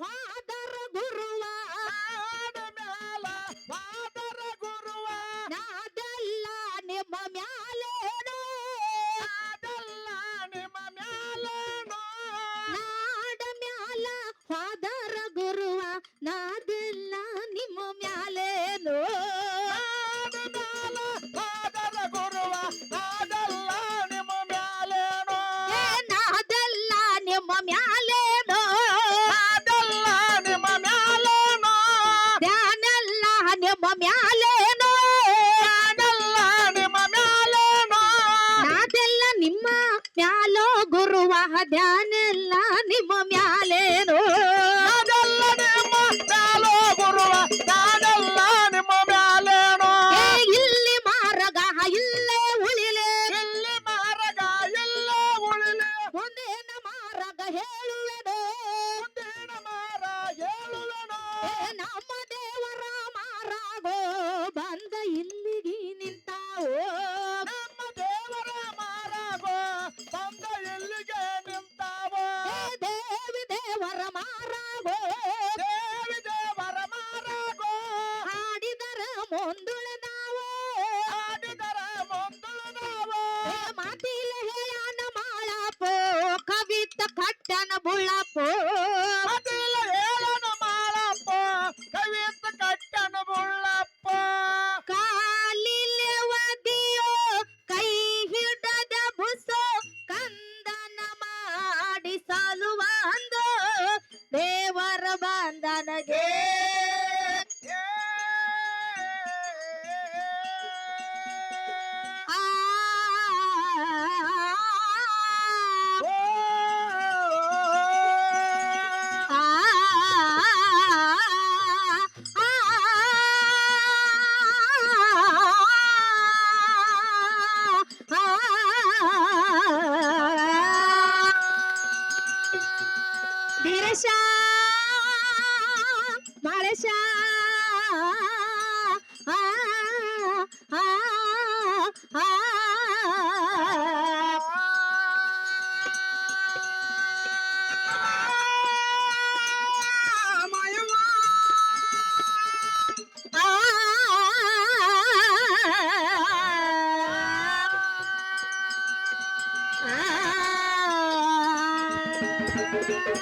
ಫಾದರ ಗುರುವ ಮ್ಯಾಲ ಫಾದರ ಗುರುವ ನಾದಲ್ಲ ನಿಮ್ಮ ಮ್ಯಾಲೇನು ನಾದಲ್ಲ ನಿಮ್ಮ ಮ್ಯಾಲೇನು ನಾಡ ಮ್ಯಾಲ ಫಾದರ ಮ್ಯಾಲೇನೋ ನಿಮ್ಮ ಮ್ಯಾಲೇನೋ. ನಾದೆಲ್ಲ ನಿಮ್ಮ ಮ್ಯಾಲೋ ಗುರುವ ಧ್ಯಾನೆಲ್ಲ ನಿಮ್ಮ ಮ್ಯಾಲೆ ಬುಳ್ಳಪ್ಪು ಮತಿಲ್ಲ ಹೇಳನ ಮಾಳಪ್ಪ. ಕವಿತ ಕಟ್ಟನ ಬುಳ್ಳಪ್ಪ. ಕಾಲಿಲೆವದಿಯೋ ಕೈ ಹಿಡದ ಬುಸೋ ಕಂದನ ಮಾಡಿ ಸಾಲುವ ಅಂದು ದೇವರ ಬಂದನಗೆ மலஷா Thank you.